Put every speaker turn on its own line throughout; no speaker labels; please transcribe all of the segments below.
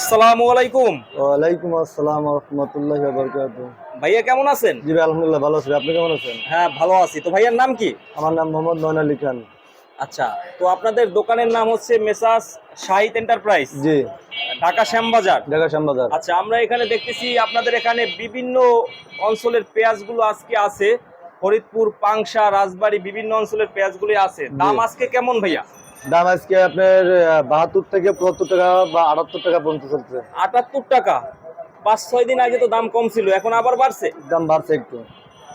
আসসালামু আলাইকুম।
ওয়ালাইকুম আসসালাম রহমতুল্লাহ বরকাত
ভাইয়া কেমন আছেন?
জি আলহামদুলিল্লাহ ভালো আছি। আপনি কেমন আছেন?
হ্যাঁ ভালো আছি। তো ভাইয়ার নাম কি?
আমার নাম মোহাম্মদ নয়ন আলী খান।
আচ্ছা তো আপনাদের দোকানের নাম হচ্ছে মেসাস শাহিদ এন্টারপ্রাইজ।
জি।
ঢাকা শ্যামবাজার।
ঢাকা শ্যামবাজার।
আচ্ছা আমরা এখানে দেখতেছি আপনাদের এখানে বিভিন্ন অঞ্চলের পেঁয়াজগুলো আজকে আছে। ফরিদপুর পাংশা রাজবাড়ী বিভিন্ন অঞ্চলের পেঁয়াজগুলি আছে। দাম আজকে কেমন ভাইয়া?
দাম আজকে আপনার বাহাত্তর থেকে পঁচাত্তর টাকা বা আটাত্তর টাকা পর্যন্ত চলছে।
আটাত্তর টাকা। পাঁচ ছয় দিন আগে তো দাম কম ছিল এখন আবার বাড়ছে?
দাম বাড়ছে একটু।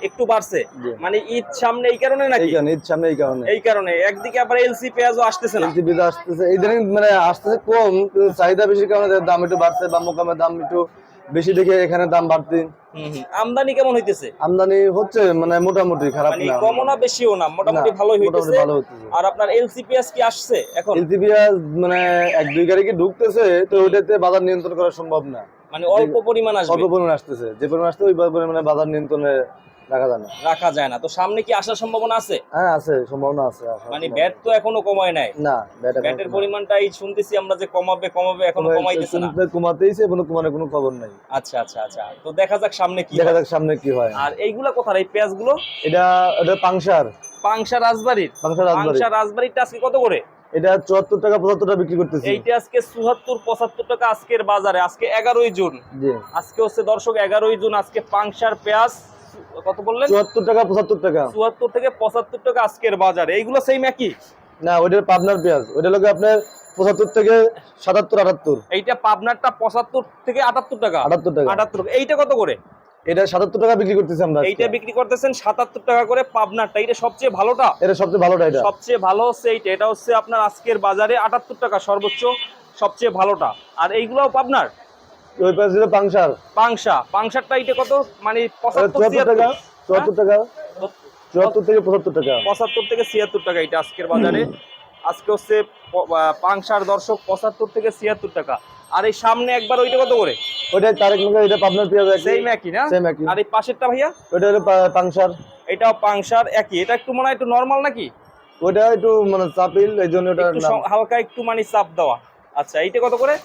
একটু বাড়ছে। মানে ঈদ সামনে এই কারণে নাকি?
কারণে ঈদ সামনে এই কারণে।
এই কারণে। একদিকে আবার এলসি পেঁয়াজও আসতেছে না।
এলসি বীজ আসতেছে এই মানে আসতেছে কম চাহিদা বেশি কারণে দাম একটু বাড়ছে বা মোকামের দাম একটু বেশি দেখে এখানে দাম বাড়তি।
আমদানি কেমন হইতেছে?
আমদানি হচ্ছে মানে মোটামুটি খারাপ
মানে
না।
কমও না বেশিও না মোটামুটি ভালোই হইতেছে। আর আপনার এলসিপিএস কি আসছে এখন?
এলসিপিএস মানে এক দুই গাড়ি কি ঢুকতেছে তো ওইটাতে বাজার নিয়ন্ত্রণ করা সম্ভব না।
মানে অল্প পরিমাণ আসবে।
অল্প পরিমাণ আসতেছে। যে পরিমাণ আসতে ওই পরিমাণে বাজার নিয়ন্ত্রণে রাখা যায় না।
রাখা যায় না। তো সামনে কি আসার সম্ভাবনা আছে?
হ্যাঁ আছে সম্ভাবনা আছে
মানে ব্যাট তো এখনও কমায় নাই।
না ব্যাট
ব্যাটের
কমে-
পরিমাণটা এই শুনতেছি আমরা যে কমাবে কমাবে
এখনও
কমাইতেছে না।
কমতে- কমাতেইছে কোনো কমানোর কোনো খবর নাই।
আচ্ছা আচ্ছা আচ্ছা। তো দেখা যাক সামনে কি
দেখা যাক সামনে কি হয়।
আর এইগুলা কোথার? এই পেঁয়াজগুলো?
এটা এটা পাংশার।
পাংশা রাজবাড়ির?
পাংশার রাজবাড়ি।
পাংশা রাজবাড়িরটা আজকে কত করে?
এটা চুয়াত্তর টাকা পঁচাত্তর টাকা বিক্রি করতেছি।
এইটা আজকে চুয়াত্তর পঁচাত্তর টাকা আজকের বাজারে। আজকে এগারোই জুন। আজকে হচ্ছে দর্শক এগারোই জুন। আজকে পাংশার পেঁয়াজ কত বললেন?
চুয়াত্তর টাকা পঁচাত্তর টাকা।
চুয়াত্তর থেকে পঁচাত্তর টাকা আজকের বাজারে। এইগুলো সেম একই?
না ওইটার পাবনার পেঁয়াজ। ওইটা লোকে আপনার পঁচাত্তর থেকে সাতাত্তর আটাত্তর।
এইটা পাবনারটা পঁচাত্তর থেকে আটাত্তর টাকা।
আটাত্তর টাকা।
আটাত্তর। এইটা কত করে?
এটা সাতাত্তর টাকা বিক্রি করতেছি আমরা
এইটা বিক্রি করতেছেন সাতাত্তর টাকা করে পাবনারটা। এটা সবচেয়ে ভালোটা?
এটা সবচেয়ে ভালোটা এটা।
সবচেয়ে ভালো হচ্ছে এইটা। এটা হচ্ছে আপনার আজকের বাজারে আটাত্তর টাকা সর্বোচ্চ সবচেয়ে ভালোটা। আর এইগুলাও পাবনার?
ওই ছিল পাংশার
পাংশা। পাংশারটা এইটা কত? মানে
ওটা
পঁচাত্তর
চুয়াত্তর টাকা চুয়াত্তর টাকা।
হ্যাঁ?
চুয়াত্তর থেকে পঁচাত্তর টাকা।
পঁচাত্তর থেকে ছিয়াত্তর টাকা এটা আজকের বাজারে। আজকে হচ্ছে পাংশার দর্শক পঁচাত্তর থেকে ছিয়াত্তর টাকা। আর এই সামনে একবার ওইটা কত করে?
ওইটা তারেক মুখে এটা পাবনার পেঁয়াজ
সেম একই না?
সেম একই।
আর এই পাশেরটা ভাইয়া?
ওইটা হলো পাংশার।
এটাও পাংশার একই। এটা একটু মনে হয় একটু নর্মাল নাকি?
ওইটা একটু মানে চাপিল এই জন্য ওটা
হালকা একটু মানে চাপ দেওয়া। আচ্ছা এইটা কত করে?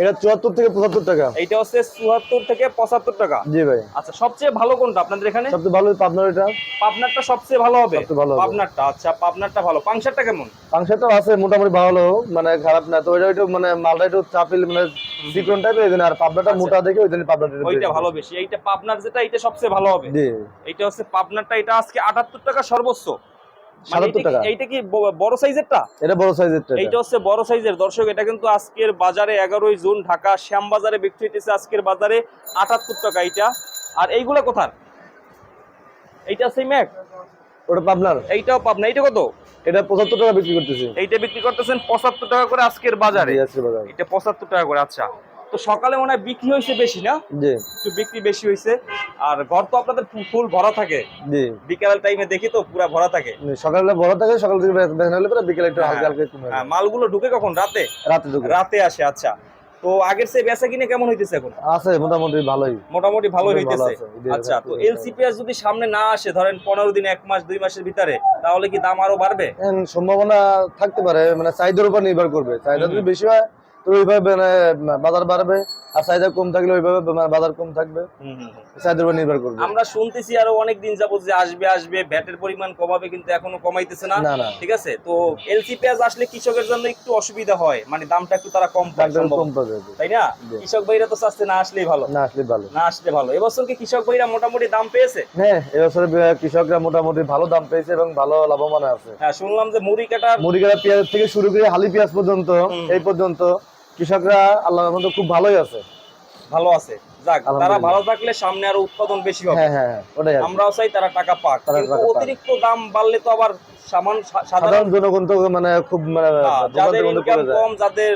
এটা চুয়াত্তর থেকে পঁচাত্তর টাকা।
এইটা হচ্ছে চুয়াত্তর থেকে পঁচাত্তর টাকা।
জি ভাই।
আচ্ছা সবচেয়ে ভালো কোনটা আপনাদের এখানে?
সবচেয়ে ভালো পাবনার এটা।
পাবনারটা সবচেয়ে ভালো হবে। পাবনারটা আচ্ছা পাবনারটা ভালো। পাংশারটা কেমন?
পাংশাটাও আছে মোটামুটি ভালো মানে খারাপ না। তো ওইটা একটু মানে মালটা একটু চাপিল মানে টাইপের এই আর পাবনাটা
আচ্ছা।
মোটা দেখে ওই জন্য পাবনাটা
ওইটা ভালো বেশি। এইটা পাবনার যেটা এইটা সবচেয়ে ভালো হবে।
জি।
এইটা হচ্ছে পাবনারটা এটা আজকে আটাত্তর টাকা সর্বোচ্চ।
77
এইটা কি-
টাকা।
এইটা কি বড় সাইজেরটা?
এটা বড় সাইজের
এইটা হচ্ছে বড় সাইজের। দর্শক এটা কিন্তু আজকের বাজারে এগারোই জুন ঢাকা শ্যামবাজারে বিক্রি হইতেছে আজকের বাজারে আটাত্তর টাকা এইটা। আর এইগুলা কোথার? এইটা এক
ওটা পাবনার।
এইটাও পাবনা। এইটা কত?
এটা পঁচাত্তর টাকা বিক্রি করতেছি।
এইটা বিক্রি করতেছেন পঁচাত্তর টাকা করে আজকের বাজারে।
জি, আজকে
এটা পঁচাত্তর টাকা করে আচ্ছা। তো সকালে মনে হয় বিক্রি হয়েছে বেশি না? একটু বিক্রি বেশি হয়েছে। আর ঘর তো আপনাদের ফুল ভরা থাকে। বিকাল টাইমে দেখি তো পুরা ভরা থাকে।
সকালে বড় থাকে সকাল থেকে বেচা হলে পরে বিকেলে একটু
হ্যাঁ।
হালকা হালকা
হ্যাঁ, মালগুলো ঢুকে কখন? রাতে?
রাতে ঢুকে।
রাতে আসে আচ্ছা। তো আগের সে বেচা কিনে কেমন হইতেছে এখন?
আছে মোটামুটি ভালোই।
মোটামুটি ভালো
ভালো
হইতেছে। আচ্ছা তো এলসিপিএস যদি সামনে না আসে ধরেন পনেরো দিন এক মাস দুই মাসের ভিতরে তাহলে কি দাম আরও বাড়বে?
সম্ভাবনা থাকতে পারে মানে চাহিদার উপর নির্ভর করবে। চাহিদা যদি বেশি হয় তো ওইভাবে মানে বাজার বাড়বে আর চাহিদা কম থাকলে ওইভাবে বাজার কম থাকবে। চাহিদার উপর নির্ভর করবে।
আমরা শুনতেছি আরও অনেক দিন যাবত যে আসবে আসবে ভ্যাটের পরিমাণ কমাবে কিন্তু এখনও কমাইতেছে না। ঠিক আছে? তো এলসি পেঁয়াজ আসলে কৃষকের জন্য একটু অসুবিধা হয়। মানে দামটা একটু তারা কম পায়
কম পাবে
তাই না? কৃষক ভাইরা তো চাচ্ছে না আসলেই ভালো।
না আসলে ভালো।
না আসলে ভালো। এবছর কি কৃষক ভাইরা মোটামুটি দাম পেয়েছে?
হ্যাঁ এবছরে কৃষকরা মোটামুটি ভালো দাম পেয়েছে এবং ভালো লাভবান আছে।
হ্যাঁ শুনলাম যে মুড়ি কাটা
মুড়ি কাটা পেঁয়াজ থেকে শুরু করে হালি পেঁয়াজ পর্যন্ত এই পর্যন্ত কৃষকরা আল্লাহ মতো খুব ভালোই আছে।
ভালো আছে। যাক তারা ভালো থাকলে সামনে আরও উৎপাদন বেশি হবে।
হ্যাঁ হ্যাঁ হ্যাঁ, ওটাই
আমরাও চাই তারা টাকা পাক। কিন্তু অতিরিক্ত দাম বাড়লে তো আবার সামান সাধারণ
জনগণ তো মানে খুব মানে
যাদের ইনকাম কম যাদের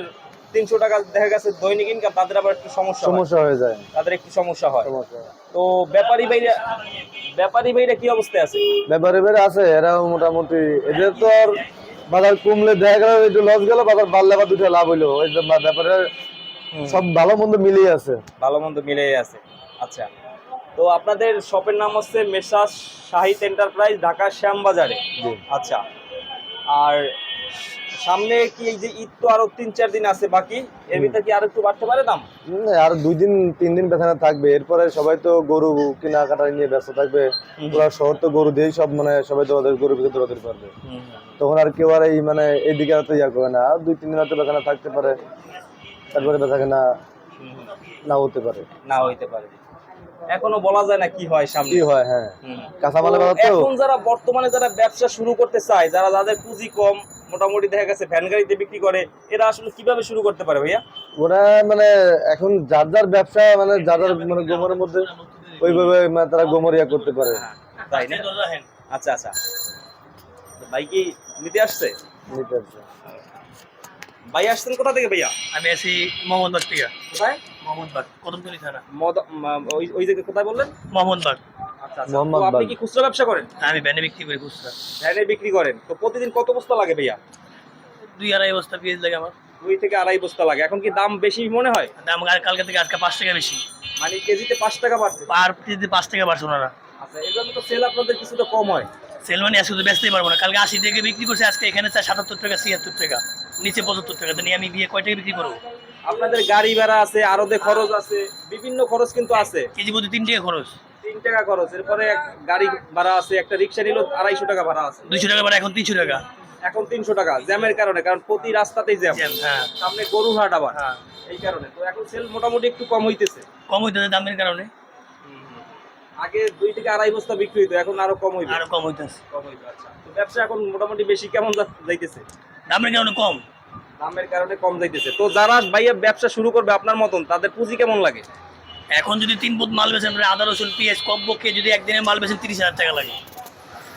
তিনশো টাকা দেখা গেছে দৈনিক ইনকাম তাদের আবার একটু সমস্যা
সমস্যা হয়ে যায়।
তাদের একটু সমস্যা হয়। তো ব্যাপারী ভাইরা ব্যাপারী ভাইরা কি অবস্থায় আছে?
ব্যাপারে বেড়ে আছে এরাও মোটামুটি এদের তো আর বাজার কমলে দেখা গেল একটু লস গেল বাজার বাড়লে বা দুটো লাভ হইল। ওই যে ব্যাপারে সব ভালো মন্দ মিলেই আছে।
ভালো মন্দ মিলেই আছে। আচ্ছা তো আপনাদের শপের নাম হচ্ছে মেসাস শাহিদ এন্টারপ্রাইজ ঢাকা শ্যামবাজারে।
বাজারে
আচ্ছা আর সামনে কি এই যে ঈদ তো আরও তিন চার দিন আছে বাকি? এর ভিতরে কি আরও একটু বাড়তে পারে দাম?
আর দুই দিন তিন দিন বেচানা থাকবে। এরপরে সবাই তো গরু কেনাকাটা নিয়ে ব্যস্ত থাকবে। পুরো শহর তো গরু দিয়েই সব মানে সবাই তো ওদের গরুর ভিতরে দৌড়াতে পারবে তখন আর কেউ আর এই মানে এইদিকে আর তো ইয়া করে না। আর দুই তিন দিন হয়তো বেচানা থাকতে পারে। তারপরে বেচাকেনা না হতে পারে।
না হইতে পারে। এখনও বলা যায় না কি হয় সামনে।
কি হয় হ্যাঁ।
হুম।
কাঁচামালের বাজার
এখন যারা বর্তমানে যারা ব্যবসা শুরু করতে চায় যারা যাদের পুঁজি কম মোটামুটি দেখা গেছে ভ্যান গাড়িতে বিক্রি করে এরা আসলে কীভাবে শুরু করতে পারে ভাইয়া?
ওরা মানে এখন যার যার ব্যবসা মানে যার যার মানে গোমরের মধ্যে ওইভাবে মানে তারা গোমরিয়া করতে পারে।
তাই না? আচ্ছা আচ্ছা। ভাই কি নিতে আসছে?
নিতে পারছে।
ভাই আসছেন কোথা থেকে ভাইয়া?
আমি আছি মোহাম্মদবাগ থেকে।
কোথায়?
মোহাম্মদবাগ কদমতলি থানা।
মদ ওই ওই জায়গায় কোথায় বললেন?
মোহাম্মদবাগ।
মোহাম্মদ
আপনি কি খুচরা ব্যবসা করেন?
আমি ভ্যানে বিক্রি করি খুচরা।
ভ্যানে বিক্রি করেন। তো প্রতিদিন কত বস্তা লাগে ভাইয়া?
দুই আড়াই বস্তা পেঁয়াজ লাগে আমার।
দুই থেকে আড়াই বস্তা লাগে। এখন কি দাম বেশি মনে হয়?
দাম কালকে থেকে আজকে পাঁচ টাকা বেশি।
মানে কেজিতে পাঁচ টাকা বাড়ছে।
পার কেজিতে পাঁচ টাকা বাড়ছে ওনারা।
আচ্ছা এই জন্য তো সেল আপনাদের কিছুটা কম হয়।
সেল মানে আজকে তো বেচতেই পারব না। কালকে আশি টাকা বিক্রি করছে আজকে এখানে চাই সাতাত্তর টাকা ছিয়াত্তর টাকা নিচে পঁচাত্তর টাকা। তো নিয়ে আমি গিয়ে কয় টাকা বিক্রি করব?
আপনাদের গাড়ি ভাড়া আছে আরদে খরচ আছে বিভিন্ন খরচ কিন্তু আছে।
কেজি প্রতি তিন টাকা খরচ।
তিন টাকা খরচ। এরপরে এক গাড়ি ভাড়া আছে একটা রিক্সা নিল আড়াইশো টাকা ভাড়া আছে।
দুইশো টাকা বাড়া এখন তিনশো টাকা।
এখন তিনশো টাকা জ্যামের কারণে কারণ প্রতি রাস্তাতেই জ্যাম।
হ্যাঁ।
সামনে গরু হাট আবার
হ্যাঁ।
এই কারণে। তো এখন সেল মোটামুটি একটু কম হইতেছে।
কম হইতেছে দামের কারণে।
আগে দুই থেকে আড়াই বস্তা বিক্রি হইতো এখন আরও কম হইবে।
আরও কম হইতেছে।
কম হইবে আচ্ছা। তো ব্যবসা এখন মোটামুটি বেশি কেমন যাইতেছে?
দামের কারণে কম।
দামের কারণে কম যাইতেছে। তো যারা ভাইয়া ব্যবসা শুরু করবে আপনার মতন তাদের পুঁজি কেমন লাগে?
এখন যদি তিন বুথ মাল বেছেন আদা রসুন পেঁয়াজ কমপক্ষে যদি একদিনে মাল বেছেন তিরিশ হাজার টাকা লাগে।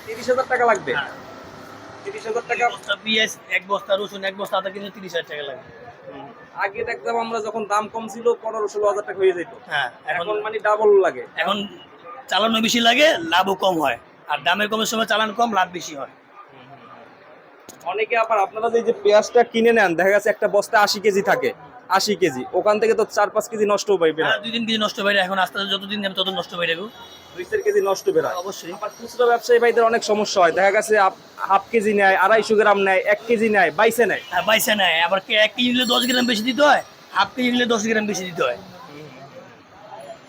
তিরিশ হাজার টাকা লাগবে?
হ্যাঁ।
তিরিশ হাজার টাকা
বস্তা পেঁয়াজ এক বস্তা রসুন এক বস্তা আদা কিনলে তিরিশ হাজার টাকা লাগে।
আগে দেখতাম আমরা যখন দাম কম ছিল পনেরো ষোলো হাজার টাকা হয়ে যেত।
হ্যাঁ এখন
মানে ডাবল লাগে।
এখন চালানো বেশি লাগে লাভও কম হয়। আর দামের কমের সময় চালান কম লাভ বেশি হয়।
অনেকে আবার আপনারা যে পেঁয়াজটা কিনে নেন দেখা গেছে একটা বস্তা আশি কেজি থাকে। আশি কেজি। ওখান থেকে তো চার পাঁচ কেজি নষ্ট পাইবে না
দুই তিন কেজি নষ্ট হয়ে যায় এখন আস্তে আস্তে যতদিন যাবে তত নষ্ট হয়ে যাবে।
দুই চার কেজি নষ্ট বেরোয়
অবশ্যই।
আবার খুচরা ব্যবসায়ী ভাইদের অনেক সমস্যা হয়। দেখা গেছে হাফ কেজি নেয় আড়াইশো গ্রাম নেয় এক কেজি নেয় বাইশে নেয়।
বাইসে নেয়। আবার এক কেজি নিলে দশ গ্রাম বেশি দিতে হয় হাফ কেজি নিলে দশ গ্রাম বেশি দিতে হয়।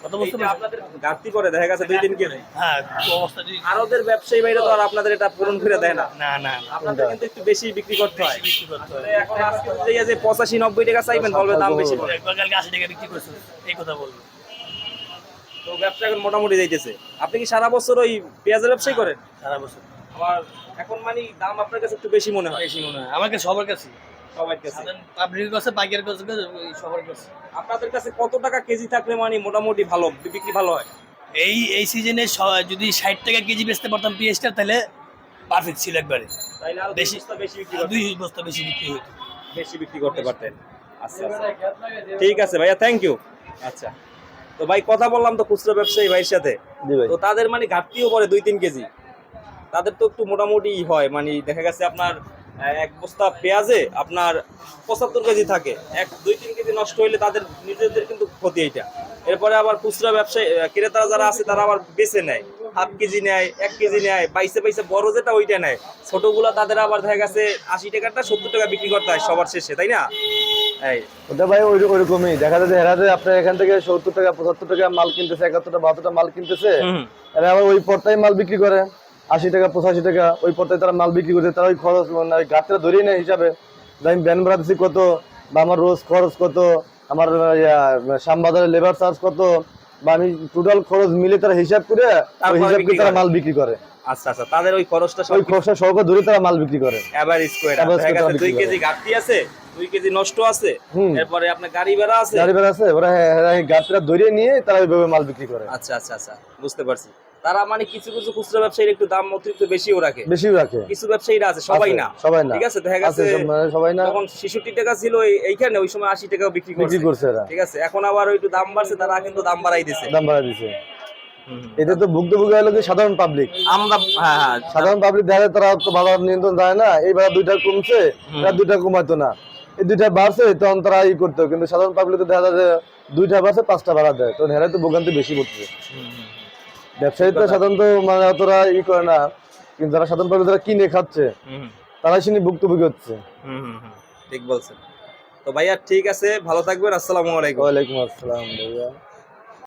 কত বুঝতে
আপনাদের ঘাটতি করে দেখা গেছে দুই তিন কেজি
হ্যাঁ তো অবস্থা যদি
আর ব্যবসায়ী ভাইরা তো আর আপনাদের এটা পূরণ করে দেয় না।
না না
আপনাদের কিন্তু একটু বেশি বিক্রি করতে হয়।
বিক্রি করতে হয়।
এখন আজকে যে যে পঁচাশি নব্বই টাকা চাইবেন বলবে দাম বেশি বলে
একবার কালকে আশি টাকা বিক্রি করছ এই কথা বলব।
তো ব্যবসা এখন মোটামুটি যাইতেছে। আপনি কি সারা বছর ওই পেঁয়াজের ব্যবসায় করেন?
সারা বছর।
আমার এখন মানে দাম আপনার কাছে একটু বেশি মনে হয়।
বেশি মনে হয়। আমাকে সবার কাছে
সবার কাছে।
পাবলিকের কাছে পাইকারের কাছে সবার কাছে।
আপনাদের কাছে কত টাকা কেজি থাকলে মানে মোটামুটি ভালো বিক্রি ভালো হয়?
এই এই সিজনে যদি ষাট টাকা কেজি বেচতে পারতাম পেঁয়াজটা তাহলে পারফেক্ট ছিল একবারে। বেশি-
বেশি বেশি বিক্রি
দুই বস্তা বেশি বিক্রি হতো।
বেশি বিক্রি করতে পারতেন। আচ্ছা আচ্ছা। ঠিক আছে ভাইয়া থ্যাংক ইউ আচ্ছা। তো ভাই কথা বললাম তো খুচরা ব্যবসায়ী ভাইয়ের সাথে।
ভাই।
তো তাদের মানে ঘাটতিও পড়ে দুই তিন কেজি। তাদের তো একটু মোটামুটি হয় মানে দেখা গেছে আপনার এক বস্তা পেঁয়াজে আপনার পঁচাত্তর কেজি থাকে। এক দুই তিন কেজি নষ্ট হইলে তাদের নিজেদের কিন্তু ক্ষতি এইটা। এরপরে আবার খুচরা ব্যবসায়ী ক্রেতারা যারা আছে তারা আবার বেছে নেয়। হাফ কেজি নেয় এক কেজি নেয় বাইশে বাইশে বড় যেটা ওইটা নেয়। ছোটগুলা তাদের আবার দেখা গেছে আশি টাকাটা সত্তর টাকা বিক্রি করতে হয় সবার শেষে তাই না?
ওটা ভাই ওই ওইরকমই। দেখা যাচ্ছে হেরাতে আপনার এখান থেকে সত্তর টাকা পঁচাত্তর টাকা মাল কিনতেছে একাত্তরটা বাহাত্তরটা মাল কিনতেছে এরা আবার ওই পর্তায় মাল বিক্রি করে। আশি টাকা পঁচাশি টাকা ওই পর্তায় তারা মাল বিক্রি করছে তারা ওই খরচ মানে গাছটা ধরেই নেয় হিসাবে। আমি ব্যান ভাড়া দিচ্ছি কত বা আমার রোজ খরচ কত আমার শ্যামবাজারের লেবার চার্জ কত বা আমি টোটাল খরচ মিলে তারা হিসাব করে হিসাব করে তারা মাল বিক্রি করে।
আচ্ছা আচ্ছা তাদের ওই খরচটা
ওই ধরে তারা মাল বিক্রি করে।
এভারেজ দুই কেজি ঘাটতি আছে দুই কেজি নষ্ট আছে।
হুম।
এরপরে আপনার গাড়ি ভাড়া আছে।
গাড়ি ভাড়া আছে ওরা গাছটা ধরে নিয়ে তারা ওইভাবে মাল বিক্রি করে।
আচ্ছা আচ্ছা আচ্ছা বুঝতে পারছি। তারা মানে কিছু কিছু খুচরা ব্যবসায়ীর একটু দাম অতিরিক্ত বেশিও রাখে।
বেশি রাখে।
কিছু ব্যবসায়ীরা আছে সবাই না।
সবাই না।
ঠিক আছে দেখা গেছে
মানে সবাই না।
যখন ছেষট্টি টাকা ছিল এইখানে ওই সময় আশি টাকা বিক্রি
বিক্রি
করছে।
করছে
ঠিক আছে এখন আবার ওই একটু দাম বাড়ছে তারা কিন্তু দাম বাড়াই দিছে।
দাম বাড়া দিছে। এতে তো ভুক্তভোগী হলো কি সাধারণ পাবলিক
আমরা হ্যাঁ হ্যাঁ।
সাধারণ পাবলিক দেখা তারা তো বাজার নিয়ন্ত্রণ যায় না। এই দুইটা কমছে দুইটা কমাইতো না। এই দুইটা বাড়ছে তখন তারা ই করতো। কিন্তু সাধারণ পাবলিক তো দেখা যায় দুইটা বাড়ছে পাঁচটা বাড়া দেয়। তখন হেরাই তো ভোগান্তি বেশি পড়ছে ব্যবসায়ী তো সাধারণত মানে অতটা ই করে না। কিন্তু যারা সাধারণ পাবলিক যারা কিনে খাচ্ছে তারা শুনি ভুক্তভোগী হচ্ছে।
ঠিক বলছেন। তো ভাইয়া ঠিক আছে ভালো থাকবেন আসসালামু আলাইকুম।
ওয়ালাইকুম আসসালাম ভাইয়া।